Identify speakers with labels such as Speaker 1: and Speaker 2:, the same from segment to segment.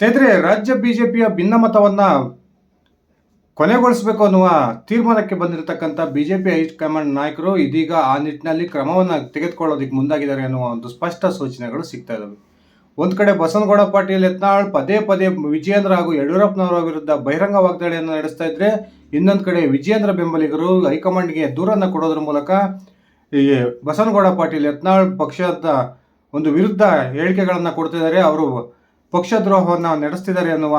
Speaker 1: ಸ್ನೇಹಿತರೆ, ರಾಜ್ಯ ಬಿಜೆಪಿಯ ಭಿನ್ನಮತವನ್ನ ಕೊನೆಗೊಳಿಸಬೇಕು ಅನ್ನುವ ತೀರ್ಮಾನಕ್ಕೆ ಬಂದಿರತಕ್ಕಂಥ ಬಿಜೆಪಿ ಹೈಕಮಾಂಡ್ ನಾಯಕರು ಇದೀಗ ಆ ನಿಟ್ಟಿನಲ್ಲಿ ಕ್ರಮವನ್ನು ತೆಗೆದುಕೊಳ್ಳೋದಕ್ಕೆ ಮುಂದಾಗಿದ್ದಾರೆ ಅನ್ನುವ ಒಂದು ಸ್ಪಷ್ಟ ಸೂಚನೆಗಳು ಸಿಗ್ತಾ ಇದ್ದಾವೆ ಒಂದು ಕಡೆ ಬಸನಗೌಡ ಪಾಟೀಲ್ ಯತ್ನಾಳ್ ಪದೇ ಪದೇ ವಿಜಯೇಂದ್ರ ಹಾಗೂ ಯಡಿಯೂರಪ್ಪನವರ ವಿರುದ್ಧ ಬಹಿರಂಗ ವಾಗ್ದಾಳಿಯನ್ನು ನಡೆಸ್ತಾ ಇದ್ರೆ, ಇನ್ನೊಂದು ಕಡೆ ವಿಜಯೇಂದ್ರ ಬೆಂಬಲಿಗರು ಹೈಕಮಾಂಡ್ಗೆ ದೂರನ್ನು ಕೊಡೋದ್ರ ಮೂಲಕ ಈ ಬಸನಗೌಡ ಪಾಟೀಲ್ ಯತ್ನಾಳ್ ಪಕ್ಷದ ಒಂದು ವಿರುದ್ಧ ಹೇಳಿಕೆಗಳನ್ನು ಕೊಡ್ತಿದ್ದಾರೆ ಅವರು ಪಕ್ಷದ್ರೋಹವನ್ನು ನಡೆಸ್ತಿದ್ದಾರೆ ಅನ್ನುವ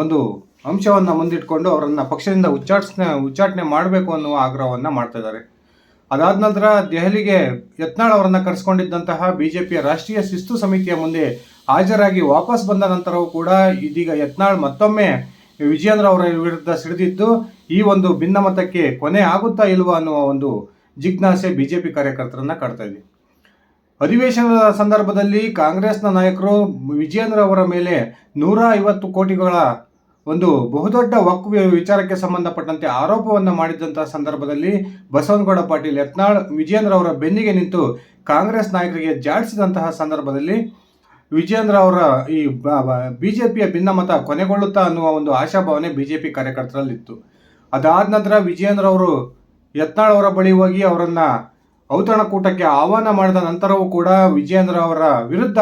Speaker 1: ಒಂದು ಅಂಶವನ್ನು ಮುಂದಿಟ್ಕೊಂಡು ಅವರನ್ನು ಪಕ್ಷದಿಂದ ಉಚ್ಚಾಟಿಸ್ ಉಚ್ಚಾಟನೆ ಮಾಡಬೇಕು ಅನ್ನುವ ಆಗ್ರಹವನ್ನು ಮಾಡ್ತಾ ಇದ್ದಾರೆ. ಅದಾದ ನಂತರ ದೆಹಲಿಗೆ ಯತ್ನಾಳ್ ಅವರನ್ನು ಕರೆಸ್ಕೊಂಡಿದ್ದಂತಹ ಬಿ ಜೆ ಪಿಯ ರಾಷ್ಟ್ರೀಯ ಶಿಸ್ತು ಸಮಿತಿಯ ಮುಂದೆ ಹಾಜರಾಗಿ ವಾಪಸ್ ಬಂದ ನಂತರವೂ ಕೂಡ ಇದೀಗ ಯತ್ನಾಳ್ ಮತ್ತೊಮ್ಮೆ ವಿಜಯೇಂದ್ರ ಅವರ ವಿರುದ್ಧ ಸಿಡಿದಿದ್ದು, ಈ ಒಂದು ಭಿನ್ನಮತಕ್ಕೆ ಕೊನೆ ಆಗುತ್ತಾ ಇಲ್ವಾ ಅನ್ನುವ ಒಂದು ಜಿಜ್ಞಾಸೆ ಬಿ ಜೆ ಪಿ ಕಾರ್ಯಕರ್ತರನ್ನು ಕಾಡ್ತಾ ಇದೆ. ಅಧಿವೇಶನದ ಸಂದರ್ಭದಲ್ಲಿ ಕಾಂಗ್ರೆಸ್ನ ನಾಯಕರು ವಿಜಯೇಂದ್ರ ಅವರ ಮೇಲೆ ನೂರ ಐವತ್ತು ಕೋಟಿಗಳ ಒಂದು ಬಹುದೊಡ್ಡ ವಕ್ ವಿಚಾರಕ್ಕೆ ಸಂಬಂಧಪಟ್ಟಂತೆ ಆರೋಪವನ್ನು ಮಾಡಿದಂತಹ ಸಂದರ್ಭದಲ್ಲಿ ಬಸವನಗೌಡ ಪಾಟೀಲ್ ಯತ್ನಾಳ್ ವಿಜಯೇಂದ್ರ ಅವರ ಬೆನ್ನಿಗೆ ನಿಂತು ಕಾಂಗ್ರೆಸ್ ನಾಯಕರಿಗೆ ಜಾಡಿಸಿದಂತಹ ಸಂದರ್ಭದಲ್ಲಿ ವಿಜಯೇಂದ್ರ ಅವರ ಈ ಬಿಜೆಪಿಯ ಭಿನ್ನಮತ ಕೊನೆಗೊಳ್ಳುತ್ತಾ ಅನ್ನುವ ಒಂದು ಆಶಾಭಾವನೆ ಬಿಜೆಪಿ ಕಾರ್ಯಕರ್ತರಲ್ಲಿತ್ತು. ಅದಾದ ನಂತರ ವಿಜಯೇಂದ್ರ ಅವರು ಯತ್ನಾಳ್ ಅವರ ಬಳಿ ಹೋಗಿ ಅವರನ್ನ ಔತಣಕೂಟಕ್ಕೆ ಆಹ್ವಾನ ಮಾಡಿದ ನಂತರವೂ ಕೂಡ ವಿಜಯೇಂದ್ರ ಅವರ ವಿರುದ್ಧ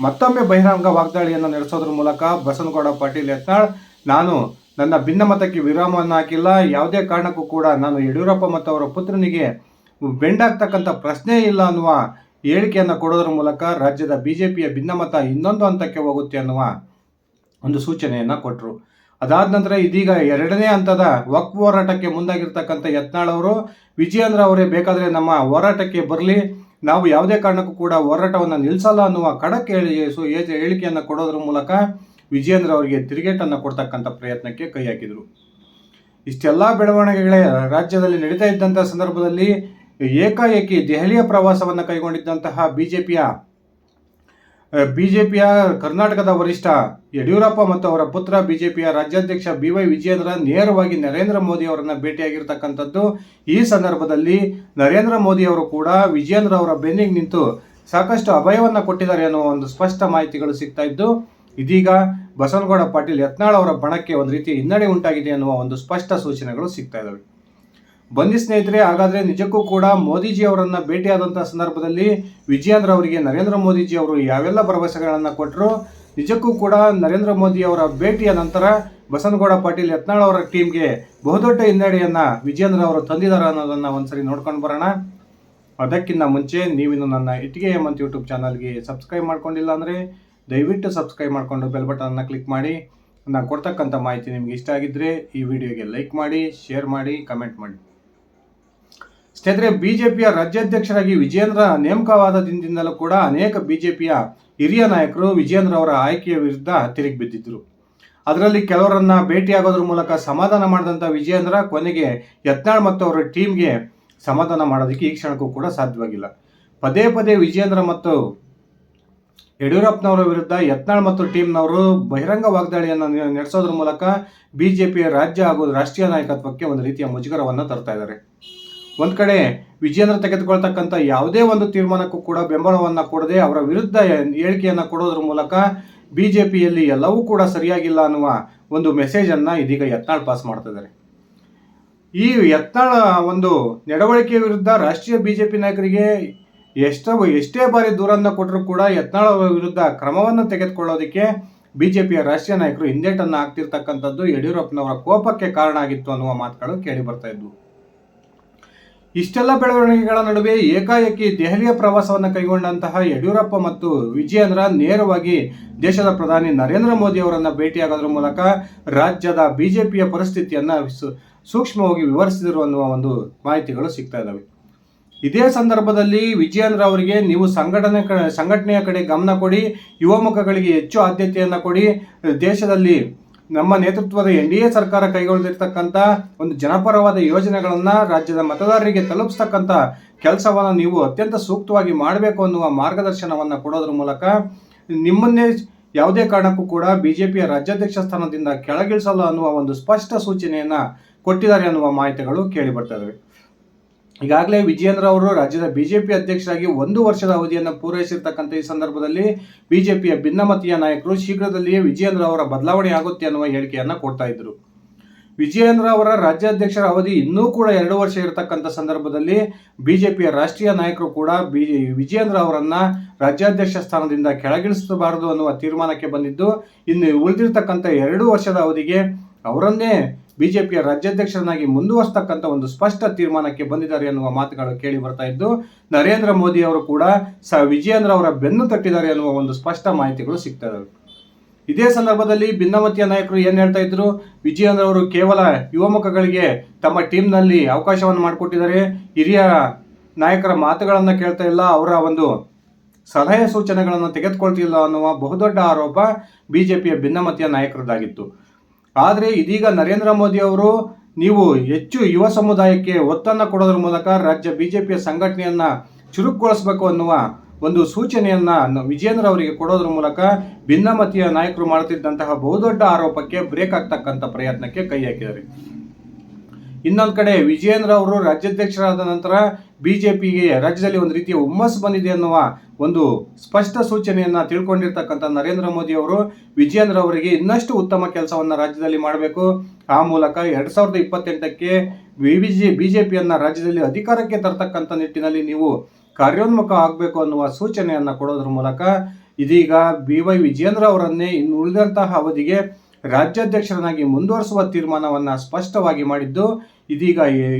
Speaker 1: ಮತ್ತೊಮ್ಮೆ ಬಹಿರಂಗ ವಾಗ್ದಾಳಿಯನ್ನು ನಡೆಸೋದ್ರ ಮೂಲಕ ಬಸನಗೌಡ ಪಾಟೀಲ್ ಯತ್ನಾಳ್ ನಾನು ನನ್ನ ಭಿನ್ನಮತಕ್ಕೆ ವಿರಾಮವನ್ನು ಹಾಕಿಲ್ಲ ಯಾವುದೇ ಕಾರಣಕ್ಕೂ ಕೂಡ ನಾನು ಯಡಿಯೂರಪ್ಪ ಮತ್ತು ಅವರ ಪುತ್ರನಿಗೆ ಬೆಂಡಾಗ್ತಕ್ಕಂಥ ಪ್ರಶ್ನೆ ಇಲ್ಲ ಅನ್ನುವ ಹೇಳಿಕೆಯನ್ನು ಕೊಡೋದ್ರ ಮೂಲಕ ರಾಜ್ಯದ ಬಿಜೆಪಿಯ ಭಿನ್ನಮತ ಇನ್ನೊಂದು ಹಂತಕ್ಕೆ ಹೋಗುತ್ತೆ ಅನ್ನುವ ಒಂದು ಸೂಚನೆಯನ್ನು ಕೊಟ್ಟರು ಅದಾದ ನಂತರ ಇದೀಗ ಎರಡನೇ ಹಂತದ ವಕ್ ಹೋರಾಟಕ್ಕೆ ಮುಂದಾಗಿರ್ತಕ್ಕಂಥ ಯತ್ನಾಳ್ ಅವರು, ವಿಜಯೇಂದ್ರ ಅವರೇ ಬೇಕಾದರೆ ನಮ್ಮ ಹೋರಾಟಕ್ಕೆ ಬರಲಿ. ನಾವು ಯಾವುದೇ ಕಾರಣಕ್ಕೂ ಕೂಡ ಹೋರಾಟವನ್ನು ನಿಲ್ಲಿಸಲ್ಲ ಅನ್ನುವ ಖಡಕ್ ಹೇಳಿ ಹೇಳಿಕೆಯನ್ನು ಕೊಡೋದ್ರ ಮೂಲಕ ವಿಜಯೇಂದ್ರ ಅವರಿಗೆ ತಿರುಗೇಟನ್ನು ಕೊಡ್ತಕ್ಕಂಥ ಪ್ರಯತ್ನಕ್ಕೆ ಕೈ ಹಾಕಿದರು. ಇಷ್ಟೆಲ್ಲ ಬೆಳವಣಿಗೆಗಳೇ ರಾಜ್ಯದಲ್ಲಿ ನಡೀತಾ ಇದ್ದಂಥ ಸಂದರ್ಭದಲ್ಲಿ ಏಕಾಏಕಿ ದೆಹಲಿಯ ಪ್ರವಾಸವನ್ನು ಕೈಗೊಂಡಿದ್ದಂತಹ ಬಿಜೆಪಿಯ ಬಿಜೆಪಿಯ ಕರ್ನಾಟಕದ ವರಿಷ್ಠ ಯಡಿಯೂರಪ್ಪ ಮತ್ತು ಅವರ ಪುತ್ರ ಬಿಜೆಪಿಯ ರಾಜ್ಯಾಧ್ಯಕ್ಷ ಬಿ ವೈ ವಿಜಯೇಂದ್ರ ನೇರವಾಗಿ ನರೇಂದ್ರ ಮೋದಿ ಅವರನ್ನ ಭೇಟಿಯಾಗಿರ್ತಕ್ಕಂಥದ್ದು. ಈ ಸಂದರ್ಭದಲ್ಲಿ ನರೇಂದ್ರ ಮೋದಿ ಅವರು ಕೂಡ ವಿಜಯೇಂದ್ರ ಅವರ ಬೆನ್ನಿಗೆ ನಿಂತು ಸಾಕಷ್ಟು ಅಭಯವನ್ನು ಕೊಟ್ಟಿದ್ದಾರೆ ಅನ್ನೋ ಒಂದು ಸ್ಪಷ್ಟ ಮಾಹಿತಿಗಳು ಸಿಗ್ತಾ ಇದ್ದು, ಇದೀಗ ಬಸವನಗೌಡ ಪಾಟೀಲ್ ಯತ್ನಾಳ್ ಅವರ ಬಣಕ್ಕೆ ಒಂದು ರೀತಿ ಹಿನ್ನಡೆ ಉಂಟಾಗಿದೆ ಅನ್ನುವ ಒಂದು ಸ್ಪಷ್ಟ ಸೂಚನೆಗಳು ಸಿಗ್ತಾ ಇದ್ದಾವೆ ಬನ್ನಿ ಸ್ನೇಹಿತರೆ, ಹಾಗಾದ್ರೆ ನಿಜಕ್ಕೂ ಕೂಡ ಮೋದಿಜಿ ಅವರನ್ನು ಭೇಟಿಯಾದಂಥ ಸಂದರ್ಭದಲ್ಲಿ ವಿಜಯೇಂದ್ರ ಅವರಿಗೆ ನರೇಂದ್ರ ಮೋದಿಜಿ ಅವರು ಯಾವೆಲ್ಲ ಭರವಸೆಗಳನ್ನು ಕೊಟ್ಟರು ನಿಜಕ್ಕೂ ಕೂಡ ನರೇಂದ್ರ ಮೋದಿ ಅವರ ಭೇಟಿಯ ನಂತರ ಬಸನಗೌಡ ಪಾಟೀಲ್ ಯತ್ನಾಳ್ ಅವರ ಟೀಮ್ಗೆ ಬಹುದೊಡ್ಡ ಹಿನ್ನಡೆಯನ್ನ ವಿಜಯೇಂದ್ರ ಅವರು ತಂದಿದ್ದಾರೆ ಅನ್ನೋದನ್ನ ಒಂದ್ಸರಿ ನೋಡ್ಕೊಂಡು ಬರೋಣ. ಅದಕ್ಕಿಂತ ಮುಂಚೆ ನೀವಿನ್ನು ನನ್ನ ಇಟ್ಟಿಗೆ ಹೇಮಂತ್ ಯೂಟ್ಯೂಬ್ ಚಾನಲ್ಗೆ ಸಬ್ಸ್ಕ್ರೈಬ್ ಮಾಡ್ಕೊಂಡಿಲ್ಲ ಅಂದರೆ ದಯವಿಟ್ಟು ಸಬ್ಸ್ಕ್ರೈಬ್ ಮಾಡಿಕೊಂಡು ಬೆಲ್ ಬಟನ್ನ ಕ್ಲಿಕ್ ಮಾಡಿ. ನಾನು ಕೊಡ್ತಕ್ಕಂಥ ಮಾಹಿತಿ ನಿಮ್ಗೆ ಇಷ್ಟ ಆಗಿದ್ದರೆ ಈ ವಿಡಿಯೋಗೆ ಲೈಕ್ ಮಾಡಿ, ಶೇರ್ ಮಾಡಿ, ಕಮೆಂಟ್ ಮಾಡಿ. ಸ್ನೇಹಿತರೆ ಬಿಜೆಪಿಯ ರಾಜ್ಯಾಧ್ಯಕ್ಷರಾಗಿ ವಿಜೇಂದ್ರ ನೇಮಕವಾದ ದಿನದಿಂದಲೂ ಕೂಡ ಅನೇಕ ಬಿಜೆಪಿಯ ಹಿರಿಯ ನಾಯಕರು ವಿಜೇಂದ್ರ ಅವರ ಆಯ್ಕೆಯ ವಿರುದ್ಧ ತಿರುಗಿ ಬಿದ್ದಿದ್ರು ಅದರಲ್ಲಿ ಕೆಲವರನ್ನ ಭೇಟಿಯಾಗೋದ್ರ ಮೂಲಕ ಸಮಾಧಾನ ಮಾಡಿದಂಥ ವಿಜೇಂದ್ರ ಕೊನೆಗೆ ಯತ್ನಾಳ್ ಮತ್ತು ಅವರ ಟೀಮ್ಗೆ ಸಮಾಧಾನ ಮಾಡೋದಕ್ಕೆ ಈ ಕ್ಷಣಕ್ಕೂ ಕೂಡ ಸಾಧ್ಯವಾಗಿಲ್ಲ. ಪದೇ ಪದೇ ವಿಜೇಂದ್ರ ಮತ್ತು ಯಡಿಯೂರಪ್ಪನವರ ವಿರುದ್ಧ ಯತ್ನಾಳ್ ಮತ್ತು ಟೀಮ್ನವರು ಬಹಿರಂಗ ವಾಗ್ದಾಳಿಯನ್ನು ನಡೆಸೋದ್ರ ಮೂಲಕ ಬಿಜೆಪಿಯ ರಾಜ್ಯ ಹಾಗೂ ರಾಷ್ಟ್ರೀಯ ನಾಯಕತ್ವಕ್ಕೆ ಒಂದು ರೀತಿಯ ಮುಜುಗರವನ್ನು ತರ್ತಾ ಇದ್ದಾರೆ. ಒಂದ್ ಕಡೆ ವಿಜಯೇಂದ್ರ ತೆಗೆದುಕೊಳ್ತಕ್ಕಂಥ ಯಾವುದೇ ಒಂದು ತೀರ್ಮಾನಕ್ಕೂ ಕೂಡ ಬೆಂಬಲವನ್ನ ಕೊಡದೆ ಅವರ ವಿರುದ್ಧ ಹೇಳಿಕೆಯನ್ನು ಕೊಡೋದ್ರ ಮೂಲಕ ಬಿಜೆಪಿಯಲ್ಲಿ ಎಲ್ಲವೂ ಕೂಡ ಸರಿಯಾಗಿಲ್ಲ ಅನ್ನುವ ಒಂದು ಮೆಸೇಜ್ ಅನ್ನ ಇದೀಗ ಯತ್ನಾಳ್ ಪಾಸ್ ಮಾಡ್ತಾ ಇದ್ದಾರೆ. ಈ ಯತ್ನಾಳ ಒಂದು ನಡವಳಿಕೆ ವಿರುದ್ಧ ರಾಷ್ಟ್ರೀಯ ಬಿಜೆಪಿ ನಾಯಕರಿಗೆ ಎಷ್ಟೋ ಎಷ್ಟೇ ಬಾರಿ ದೂರನ್ನ ಕೊಟ್ಟರೂ ಕೂಡ ಯತ್ನಾಳ ವಿರುದ್ಧ ಕ್ರಮವನ್ನು ತೆಗೆದುಕೊಳ್ಳೋದಕ್ಕೆ ಬಿಜೆಪಿಯ ರಾಷ್ಟ್ರೀಯ ನಾಯಕರು ಹಿಂದೇಟನ್ನು ಹಾಕ್ತಿರ್ತಕ್ಕಂಥದ್ದು ಯಡಿಯೂರಪ್ಪನವರ ಕೋಪಕ್ಕೆ ಕಾರಣ ಆಗಿತ್ತು ಅನ್ನುವ ಮಾತುಗಳು ಕೇಳಿ ಬರ್ತಾ ಇದ್ವು. ಇಷ್ಟೆಲ್ಲ ಬೆಳವಣಿಗೆಗಳ ನಡುವೆ ಏಕಾಏಕಿ ದೆಹಲಿಯ ಪ್ರವಾಸವನ್ನು ಕೈಗೊಂಡಂತಹ ಯಡಿಯೂರಪ್ಪ ಮತ್ತು ವಿಜಯೇಂದ್ರ ನೇರವಾಗಿ ದೇಶದ ಪ್ರಧಾನಿ ನರೇಂದ್ರ ಮೋದಿ ಅವರನ್ನು ಭೇಟಿಯಾಗೋದ್ರ ಮೂಲಕ ರಾಜ್ಯದ ಬಿಜೆಪಿಯ ಪರಿಸ್ಥಿತಿಯನ್ನು ಸೂಕ್ಷ್ಮವಾಗಿ ವಿವರಿಸಿದರು ಅನ್ನುವ ಒಂದು ಮಾಹಿತಿಗಳು ಸಿಗ್ತಾ ಇದ್ದಾವೆ ಇದೇ ಸಂದರ್ಭದಲ್ಲಿ ವಿಜಯೇಂದ್ರ ಅವರಿಗೆ ನೀವು ಸಂಘಟನೆ ಸಂಘಟನೆಯ ಕಡೆ ಗಮನ ಕೊಡಿ, ಯುವ ಮುಖಗಳಿಗೆ ಹೆಚ್ಚು ಆದ್ಯತೆಯನ್ನು ಕೊಡಿ, ದೇಶದಲ್ಲಿ ನಮ್ಮ ನೇತೃತ್ವದ ಎನ್ ಡಿ ಎ ಸರ್ಕಾರ ಕೈಗೊಳ್ಳದಿರ್ತಕ್ಕಂಥ ಒಂದು ಜನಪರವಾದ ಯೋಜನೆಗಳನ್ನು ರಾಜ್ಯದ ಮತದಾರರಿಗೆ ತಲುಪಿಸ್ತಕ್ಕಂಥ ಕೆಲಸವನ್ನು ನೀವು ಅತ್ಯಂತ ಸೂಕ್ತವಾಗಿ ಮಾಡಬೇಕು ಅನ್ನುವ ಮಾರ್ಗದರ್ಶನವನ್ನು ಕೊಡೋದ್ರ ಮೂಲಕ ನಿಮ್ಮನ್ನೇ ಯಾವುದೇ ಕಾರಣಕ್ಕೂ ಕೂಡ ಬಿ ಜೆ ಪಿಯ ರಾಜ್ಯಾಧ್ಯಕ್ಷ ಸ್ಥಾನದಿಂದ ಕೆಳಗಿಳಿಸಲು ಅನ್ನುವ ಒಂದು ಸ್ಪಷ್ಟ ಸೂಚನೆಯನ್ನು ಕೊಟ್ಟಿದ್ದಾರೆ ಅನ್ನುವ ಮಾಹಿತಿಗಳು ಕೇಳಿ ಬರ್ತಾ ಇದಾವೆ. ಈಗಾಗಲೇ ವಿಜಯೇಂದ್ರ ಅವರು ರಾಜ್ಯದ ಬಿಜೆಪಿ ಅಧ್ಯಕ್ಷರಾಗಿ ಒಂದು ವರ್ಷದ ಅವಧಿಯನ್ನು ಪೂರೈಸಿರ್ತಕ್ಕಂಥ ಈ ಸಂದರ್ಭದಲ್ಲಿ ಬಿಜೆಪಿಯ ಭಿನ್ನಮತೀಯ ನಾಯಕರು ಶೀಘ್ರದಲ್ಲಿಯೇ ವಿಜಯೇಂದ್ರ ಅವರ ಬದಲಾವಣೆ ಆಗುತ್ತೆ ಅನ್ನುವ ಹೇಳಿಕೆಯನ್ನ ಕೊಡ್ತಾ ಇದ್ರು. ವಿಜಯೇಂದ್ರ ಅವರ ರಾಜ್ಯಾಧ್ಯಕ್ಷರ ಅವಧಿ ಇನ್ನೂ ಕೂಡ ಎರಡು ವರ್ಷ ಇರತಕ್ಕಂಥ ಸಂದರ್ಭದಲ್ಲಿ ಬಿಜೆಪಿಯ ರಾಷ್ಟ್ರೀಯ ನಾಯಕರು ಕೂಡ ಬಿ ವಿಜಯೇಂದ್ರ ಅವರನ್ನ ರಾಜ್ಯಾಧ್ಯಕ್ಷ ಸ್ಥಾನದಿಂದ ಕೆಳಗಿಳಿಸಬಾರದು ಅನ್ನುವ ತೀರ್ಮಾನಕ್ಕೆ ಬಂದಿದ್ದು, ಇನ್ನು ಉಳಿದಿರ್ತಕ್ಕಂಥ ಎರಡು ವರ್ಷದ ಅವಧಿಗೆ ಅವರನ್ನೇ ಬಿಜೆಪಿಯ ರಾಜ್ಯಾಧ್ಯಕ್ಷರನ್ನಾಗಿ ಮುಂದುವರಿಸ್ತಕ್ಕಂಥ ಒಂದು ಸ್ಪಷ್ಟ ತೀರ್ಮಾನಕ್ಕೆ ಬಂದಿದ್ದಾರೆ ಎನ್ನುವ ಮಾತುಗಳು ಕೇಳಿ ಬರ್ತಾ ಇದ್ದು, ನರೇಂದ್ರ ಮೋದಿ ಅವರು ಕೂಡ ಸ. ವಿಜಯೇಂದ್ರ ಅವರ ಬೆನ್ನು ತಟ್ಟಿದ್ದಾರೆ ಎನ್ನುವ ಒಂದು ಸ್ಪಷ್ಟ ಮಾಹಿತಿಗಳು ಸಿಗ್ತಾ ಇದೇ ಸಂದರ್ಭದಲ್ಲಿ ಭಿನ್ನಮತೀಯ ನಾಯಕರು ಏನ್ ಹೇಳ್ತಾ ಇದ್ರು? ವಿಜಯೇಂದ್ರ ಅವರು ಕೇವಲ ಯುವಮುಖಗಳಿಗೆ ತಮ್ಮ ಟೀಮ್ನಲ್ಲಿ ಅವಕಾಶವನ್ನು ಮಾಡಿಕೊಟ್ಟಿದ್ದಾರೆ. ಹಿರಿಯ ನಾಯಕರ ಮಾತುಗಳನ್ನ ಕೇಳ್ತಾ ಇಲ್ಲ, ಅವರ ಒಂದು ಸಲಹೆ ಸೂಚನೆಗಳನ್ನು ತೆಗೆದುಕೊಳ್ತಿಲ್ಲ ಅನ್ನುವ ಬಹುದೊಡ್ಡ ಆರೋಪ ಬಿಜೆಪಿಯ ಭಿನ್ನಮತೀಯ ನಾಯಕರದಾಗಿತ್ತು ಆದರೆ ಇದೀಗ ನರೇಂದ್ರ ಮೋದಿ ಅವರು ನೀವು ಹೆಚ್ಚು ಯುವ ಸಮುದಾಯಕ್ಕೆ ಒತ್ತನ್ನು ಕೊಡೋದ್ರ ಮೂಲಕ ರಾಜ್ಯ ಬಿಜೆಪಿಯ ಸಂಘಟನೆಯನ್ನು ಚುರುಕುಗೊಳಿಸಬೇಕು ಅನ್ನುವ ಒಂದು ಸೂಚನೆಯನ್ನು ವಿಜೇಂದ್ರ ಅವರಿಗೆ ಕೊಡೋದ್ರ ಮೂಲಕ ಭಿನ್ನಮತೀಯ ನಾಯಕರು ಮಾಡುತ್ತಿದ್ದಂತಹ ಬಹುದೊಡ್ಡ ಆರೋಪಕ್ಕೆ ಬ್ರೇಕ್ ಆಗ್ತಕ್ಕಂಥ ಪ್ರಯತ್ನಕ್ಕೆ ಕೈ ಹಾಕಿದ್ದಾರೆ. ಇನ್ನೊಂದು ಕಡೆ ವಿಜಯೇಂದ್ರ ಅವರು ರಾಜ್ಯಾಧ್ಯಕ್ಷರಾದ ನಂತರ ಬಿಜೆಪಿಗೆ ರಾಜ್ಯದಲ್ಲಿ ಒಂದು ರೀತಿಯ ಹುಮ್ಮಸ್ಸು ಬಂದಿದೆ ಅನ್ನುವ ಒಂದು ಸ್ಪಷ್ಟ ಸೂಚನೆಯನ್ನು ತಿಳ್ಕೊಂಡಿರ್ತಕ್ಕಂಥ ನರೇಂದ್ರ ಮೋದಿ ಅವರು, ವಿಜಯೇಂದ್ರ ಅವರಿಗೆ ಇನ್ನಷ್ಟು ಉತ್ತಮ ಕೆಲಸವನ್ನು ರಾಜ್ಯದಲ್ಲಿ ಮಾಡಬೇಕು. ಆ ಮೂಲಕ ಎರಡು ಸಾವಿರದ ಇಪ್ಪತ್ತೆಂಟಕ್ಕೆ ಬಿಜೆ ಪಿಯನ್ನು ರಾಜ್ಯದಲ್ಲಿ ಅಧಿಕಾರಕ್ಕೆ ತರ್ತಕ್ಕಂಥ ನಿಟ್ಟಿನಲ್ಲಿ ನೀವು ಕಾರ್ಯೋನ್ಮುಖ ಆಗಬೇಕು ಅನ್ನುವ ಸೂಚನೆಯನ್ನು ಕೊಡೋದ್ರ ಮೂಲಕ ಇದೀಗ ಬಿ ವೈ ವಿಜೇಂದ್ರ ಅವರನ್ನೇ ಇನ್ನು ಉಳಿದಂತಹ ಅವಧಿಗೆ ರಾಜ್ಯಾಧ್ಯಕ್ಷರನ್ನಾಗಿ ಮುಂದುವರಿಸುವ ತೀರ್ಮಾನವನ್ನು ಸ್ಪಷ್ಟವಾಗಿ ಮಾಡಿದ್ದು, ಇದೀಗ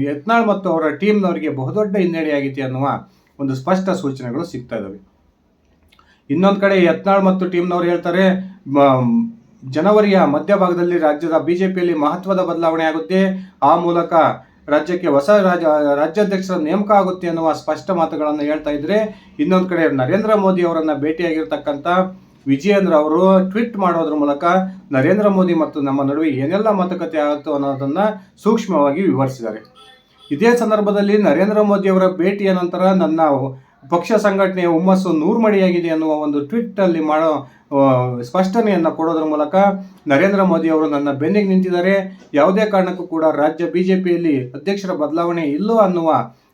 Speaker 1: ಯತ್ನಾಳ್ ಮತ್ತು ಅವರ ಟೀಮ್ನವರಿಗೆ ಬಹುದೊಡ್ಡ ಹಿನ್ನಡೆಯಾಗಿದೆ ಅನ್ನುವ ಒಂದು ಸ್ಪಷ್ಟ ಸೂಚನೆಗಳು ಸಿಗ್ತಾ ಇದ್ದಾವೆ ಇನ್ನೊಂದು ಕಡೆ ಯತ್ನಾಳ್ ಮತ್ತು ಟೀಮ್ನವರು ಹೇಳ್ತಾರೆ ಜನವರಿಯ ಮಧ್ಯಭಾಗದಲ್ಲಿ ರಾಜ್ಯದ ಬಿಜೆಪಿಯಲ್ಲಿ ಮಹತ್ವದ ಬದಲಾವಣೆ ಆಗುತ್ತೆ. ಆ ಮೂಲಕ ರಾಜ್ಯಕ್ಕೆ ಹೊಸ ರಾಜ, ರಾಜ್ಯಾಧ್ಯಕ್ಷರ ನೇಮಕ ಆಗುತ್ತೆ ಅನ್ನುವ ಸ್ಪಷ್ಟ ಮಾತುಗಳನ್ನು ಹೇಳ್ತಾ ಇದ್ರೆ, ಇನ್ನೊಂದು ಕಡೆ ನರೇಂದ್ರ ಮೋದಿ ಅವರನ್ನು ಭೇಟಿಯಾಗಿರ್ತಕ್ಕಂಥ ವಿಜಯೇಂದ್ರ ಅವರು ಟ್ವೀಟ್ ಮಾಡೋದ್ರ ಮೂಲಕ ನರೇಂದ್ರ ಮೋದಿ ಮತ್ತು ನಮ್ಮ ನಡುವೆ ಏನೆಲ್ಲ ಮಾತುಕತೆ ಆಗುತ್ತೋ ಅನ್ನೋದನ್ನ ಸೂಕ್ಷ್ಮವಾಗಿ ವಿವರಿಸಿದ್ದಾರೆ. ಇದೇ ಸಂದರ್ಭದಲ್ಲಿ ನರೇಂದ್ರ ಮೋದಿ ಅವರ ಭೇಟಿಯ ನಂತರ ನನ್ನ ಪಕ್ಷ ಸಂಘಟನೆಯ ಹುಮ್ಮಸ್ಸು ನೂರ್ಮಡಿಯಾಗಿದೆ ಅನ್ನುವ ಒಂದು ಟ್ವಿಟ್ಟಲ್ಲಿ ಮಾಡೋ ಸ್ಪಷ್ಟನೆಯನ್ನು ಕೊಡೋದ್ರ ಮೂಲಕ ನರೇಂದ್ರ ಮೋದಿ ಅವರು ನನ್ನ ಬೆನ್ನಿಗೆ ನಿಂತಿದ್ದಾರೆ. ಯಾವುದೇ ಕಾರಣಕ್ಕೂ ಕೂಡ ರಾಜ್ಯ ಬಿಜೆಪಿಯಲ್ಲಿ ಅಧ್ಯಕ್ಷರ ಬದಲಾವಣೆ ಇಲ್ಲೋ ಅನ್ನುವ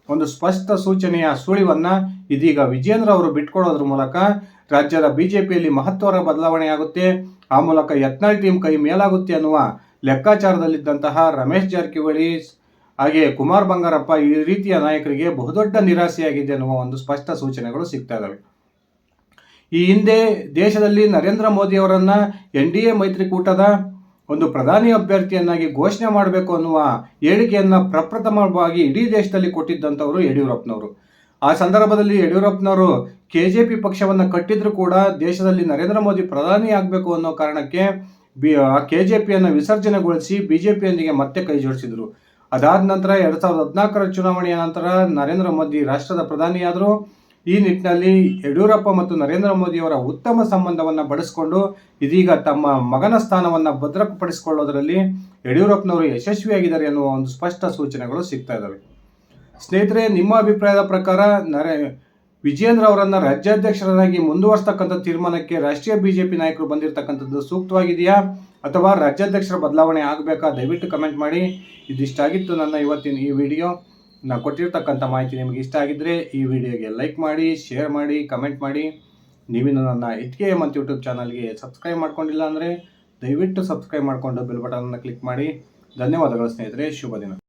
Speaker 1: ಒಂದು ಸ್ಪಷ್ಟ ಸೂಚನೆಯ ಸುಳಿವನ್ನು ಇದೀಗ ವಿಜೇಂದ್ರ ಅವರು ಬಿಟ್ಕೊಡೋದ್ರ ಮೂಲಕ ರಾಜ್ಯದ ಬಿಜೆಪಿಯಲ್ಲಿ ಮಹತ್ವದ ಬದಲಾವಣೆಯಾಗುತ್ತೆ. ಆ ಮೂಲಕ ಯತ್ನಾಳ್ ಟೀಮ್ ಕೈ ಮೇಲಾಗುತ್ತೆ ಅನ್ನುವ ಲೆಕ್ಕಾಚಾರದಲ್ಲಿದ್ದಂತಹ ರಮೇಶ್ ಜಾರಕಿಹೊಳಿ ಹಾಗೆ ಕುಮಾರ್ ಬಂಗಾರಪ್ಪ ಈ ರೀತಿಯ ನಾಯಕರಿಗೆ ಬಹುದೊಡ್ಡ ನಿರಾಸೆಯಾಗಿದೆ ಅನ್ನುವ ಒಂದು ಸ್ಪಷ್ಟ ಸೂಚನೆಗಳು ಸಿಗ್ತಾ ಇದಾವೆ. ಈ ಹಿಂದೆ ದೇಶದಲ್ಲಿ ನರೇಂದ್ರ ಮೋದಿ ಅವರನ್ನ ಎನ್ ಡಿ ಎ ಮೈತ್ರಿಕೂಟದ ಒಂದು ಪ್ರಧಾನಿ ಅಭ್ಯರ್ಥಿಯನ್ನಾಗಿ ಘೋಷಣೆ ಮಾಡಬೇಕು ಅನ್ನುವ ಹೇಳಿಕೆಯನ್ನ ಪ್ರಪ್ರಥಮವಾಗಿ ಇಡೀ ದೇಶದಲ್ಲಿ ಕೊಟ್ಟಿದ್ದಂಥವರು ಯಡಿಯೂರಪ್ಪನವರು. ಆ ಸಂದರ್ಭದಲ್ಲಿ ಯಡಿಯೂರಪ್ಪನವರು ಕೆ ಜೆ ಪಿ ಪಕ್ಷವನ್ನು ಕಟ್ಟಿದ್ರು ಕೂಡ ದೇಶದಲ್ಲಿ ನರೇಂದ್ರ ಮೋದಿ ಪ್ರಧಾನಿ ಆಗಬೇಕು ಅನ್ನೋ ಕಾರಣಕ್ಕೆ ಬಿ ಕೆ ಜೆ ಪಿಯನ್ನು ವಿಸರ್ಜನೆಗೊಳಿಸಿ ಬಿ ಜೆ ಪಿಯೊಂದಿಗೆ ಮತ್ತೆ ಕೈ ಜೋಡಿಸಿದರು. ಅದಾದ ನಂತರ ಎರಡು ಸಾವಿರದ ಹದಿನಾಲ್ಕರ ಚುನಾವಣೆಯ ನಂತರ ನರೇಂದ್ರ ಮೋದಿ ರಾಷ್ಟ್ರದ ಪ್ರಧಾನಿಯಾದರು. ಈ ನಿಟ್ಟಿನಲ್ಲಿ ಯಡಿಯೂರಪ್ಪ ಮತ್ತು ನರೇಂದ್ರ ಮೋದಿಯವರ ಉತ್ತಮ ಸಂಬಂಧವನ್ನು ಬಳಸಿಕೊಂಡು ಇದೀಗ ತಮ್ಮ ಮಗನ ಸ್ಥಾನವನ್ನು ಭದ್ರಪಡಿಸಿಕೊಳ್ಳೋದರಲ್ಲಿ ಯಡಿಯೂರಪ್ಪನವರು ಯಶಸ್ವಿಯಾಗಿದ್ದಾರೆ ಎನ್ನುವ ಒಂದು ಸ್ಪಷ್ಟ ಸೂಚನೆಗಳು ಸಿಗ್ತಾ ಇದ್ದಾವೆ ಸ್ನೇಹಿತರೆ, ನಿಮ್ಮ ಅಭಿಪ್ರಾಯದ ಪ್ರಕಾರ ನರೇ ವಿಜೇಂದ್ರ ಅವರನ್ನು ರಾಜ್ಯಾಧ್ಯಕ್ಷರನ್ನಾಗಿ ಮುಂದುವರಿಸ್ತಕ್ಕಂಥ ತೀರ್ಮಾನಕ್ಕೆ ರಾಷ್ಟ್ರೀಯ ಬಿಜೆಪಿ ನಾಯಕರು ಬಂದಿರತಕ್ಕಂಥದ್ದು ಸೂಕ್ತವಾಗಿದೆಯಾ ಅಥವಾ ರಾಜ್ಯಾಧ್ಯಕ್ಷರ ಬದಲಾವಣೆ ಆಗಬೇಕಾ ದಯವಿಟ್ಟು ಕಮೆಂಟ್ ಮಾಡಿ. ಇದಿಷ್ಟಾಗಿತ್ತು ನನ್ನ ಇವತ್ತಿನ ಈ ವಿಡಿಯೋ. ನಾನು ಕೊಟ್ಟಿರ್ತಕ್ಕಂಥ ಮಾಹಿತಿ ನಿಮಗೆ ಇಷ್ಟ ಆಗಿದ್ದರೆ ಈ ವಿಡಿಯೋಗೆ ಲೈಕ್ ಮಾಡಿ, ಶೇರ್ ಮಾಡಿ, ಕಮೆಂಟ್ ಮಾಡಿ. ನೀವಿನ್ನು ನನ್ನ ಇಟ್ಕೆ ಮತ್ತು ಯೂಟ್ಯೂಬ್ ಚಾನಲ್ಗೆ ಸಬ್ಸ್ಕ್ರೈಬ್ ಮಾಡ್ಕೊಂಡಿಲ್ಲ ಅಂದರೆ ದಯವಿಟ್ಟು ಸಬ್ಸ್ಕ್ರೈಬ್ ಮಾಡಿಕೊಂಡು ಬೆಲ್ ಬಟನನ್ನು ಕ್ಲಿಕ್ ಮಾಡಿ. ಧನ್ಯವಾದಗಳು ಸ್ನೇಹಿತರೆ, ಶುಭ ದಿನ.